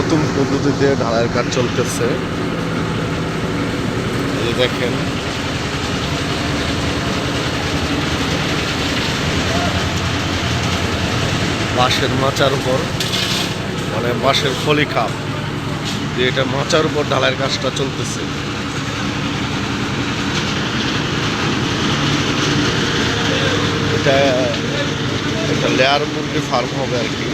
নতুন পদ্ধতিতে ঢালাইয়ের কাজ চলতেছে। দেখেন। বাঁশের মাচার উপর মানে বাঁশের ফলি খাপ দিয়ে এটা মাচার উপর ঢালাইয়ের কাজটা চলতেছে। এটা একটা লেয়ার মুরগি ফার্ম হবে আর কি।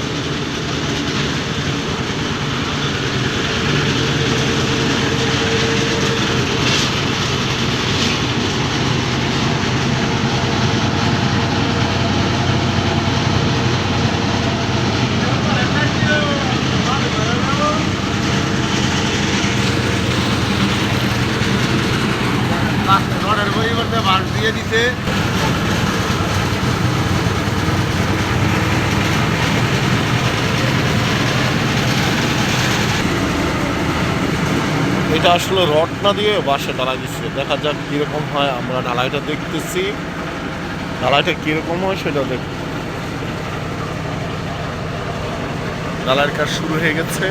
দিয়ে দিতে। এটা আসলে রড না দিয়ে বাসে ঢালাই দিচ্ছে। দেখা যাক কীরকম হয়, আমরা ঢালাইটা দেখতেছি। ঢালাইটা কীরকম হয় সেটা দেখ ঢালাইয়ের কাজ শুরু হয়ে গেছে।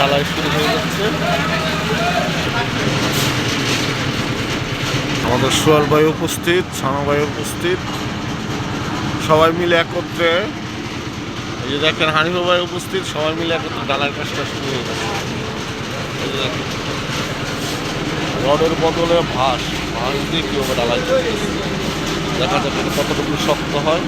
ঢালাই শুরু হয়ে যাচ্ছে। আমাদের সোয়াল ভাই উপস্থিত, সানা ভাই উপস্থিত। সবাই মিলে একত্রে, এই যে দেখেন হানিফা ভাই উপস্থিত, সবাই মিলে একত্রে ডালার কাজটা শুরু হয়ে যাচ্ছে রডের বদলে ভাস ভাস দিয়ে কীভাবে ডালাই দেখা এটা কতটুকু শক্ত হয়।